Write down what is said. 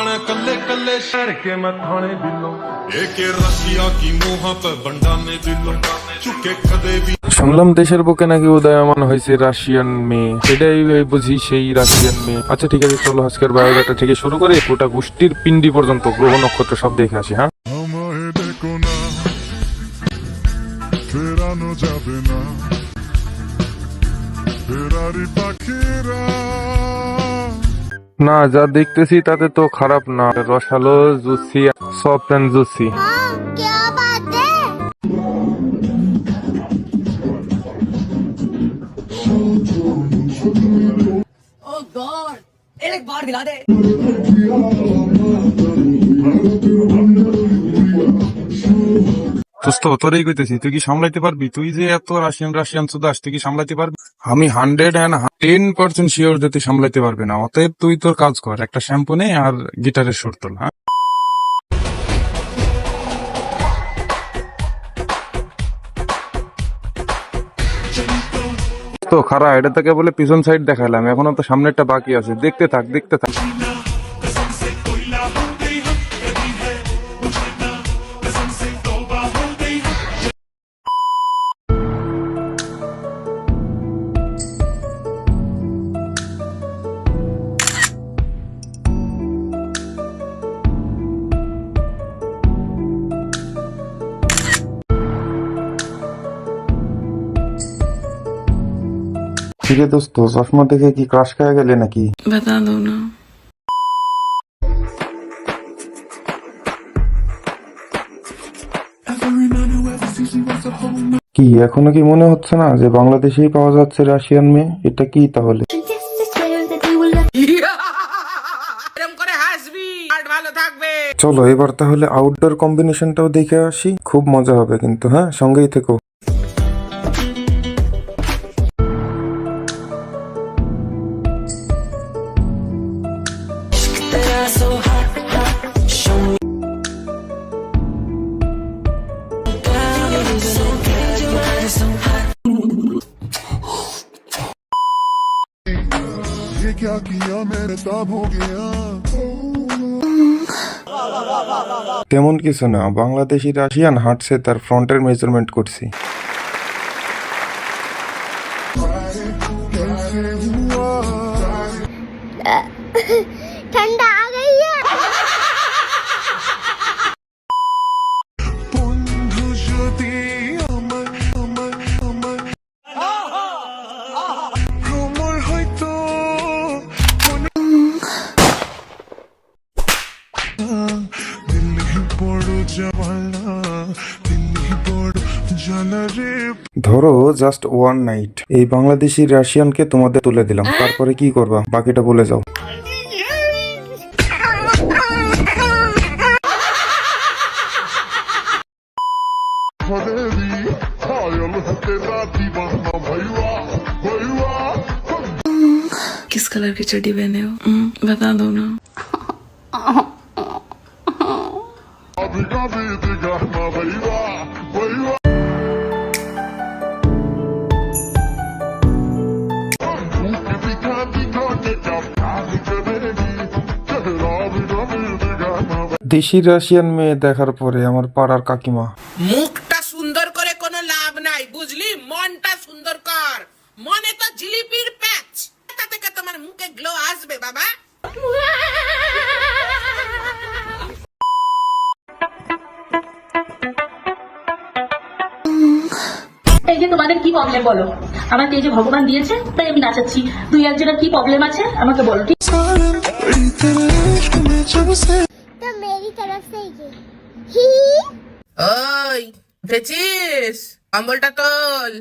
जाने कल्ले कल्ले शहर के मैं थाने दिलों एक रसिया की मुंह पे बंडा ने दिलों चुके कदे भी শুনলাম দেশের বুকে নাকি উদয়মান হয়েছে রাশিয়ান মেয়ে সেটাই এই বুঝি সেই রাশিয়ান মেয়ে আচ্ছা ঠিক আছে চলো আজকের বায়োডাটা থেকে শুরু করে গোটা গোষ্ঠীর পিন্ডি পর্যন্ত গ্রহ নক্ষত্র সব দেখে আসি হ্যাঁ আমায় দেখো না ফেরানো যাবে না ফেরারি পাখিরা না যা দেখতেছি তাতে তো খারাপ না। রসালো জুসি সফট অ্যান্ড জুসি সুস্থ, তোরেই কইতেছি, তুই কি সামলাইতে পারবি? তুই যে এত রাশিয়ান রাশিয়ান সুদাস, তুই কি সামলাইতে পারবি? আমি hundred and ten percent sure যে তুই সামলাইতে পারবি না। অতএব তুই তোর কাজ কর, একটা শ্যাম্পু নে আর গিটারের সুর তোল হ্যাঁ? তো খারাপ এটা তাকে বলে পিছন সাইড দেখালাম এখনও তো সামনেরটা বাকি আছে। দেখতে থাক দেখতে থাক। কিরে দোস্ত চশমা দেখে কি ক্রাশ খায় গেলে নাকি बता दो ना কি এখনো কি মনে হচ্ছে না যে বাংলাদেশেই পাওয়া যাচ্ছে রাশিয়ান মেয়ে এটা কি তাহলে Just to swear that you will এরকম করে হাসবি আর ভালো থাকবে চলো এবার তাহলে আউটডোর কম্বিনেশনটাও দেখে আসি খুব মজা হবে কিন্তু হ্যাঁ সঙ্গেই থেকো क्या किया मेरे ताब हो गया তেমন কিছু না বাংলাদেশি রাশিয়ান হাঁটছে তার ফ্রন্টের মেজারমেন্ট করছি জামালা দিল্লি বড় জ্বালা রে ধরো জাস্ট ওয়ান নাইট এই বাংলাদেশি রাশিয়ানকে তোমাদের তুলে দিলাম তারপরে কি করবা বাকিটা বলে যাও দেবী ঘায়ল হতে রাতি বাহনা ভৈয়া ভৈয়া किस कलर की चड्डी पहने हो हम्म, बता दो ना দেশি রাশিয়ান মেয়ে দেখার পরে আমার পাড়ার কাকিমা। মুখটা সুন্দর করে কোনো লাভ নাই, বুঝলি? মনটা সুন্দর কর। মনে তো জিলিপির প্যাচ। তাতে তোমার মুখে গ্লো আসবে, বাবা। এই যে তোমাদের কি প্রবলেম বলো? আমাকে এই যে ভগবান দিয়েছে তাই আমি নাচাচ্ছি। তুই একজনের কি প্রবলেম আছে আমাকে বলো ঠিক? তো মেরি তরফ সে হি ওই তোল।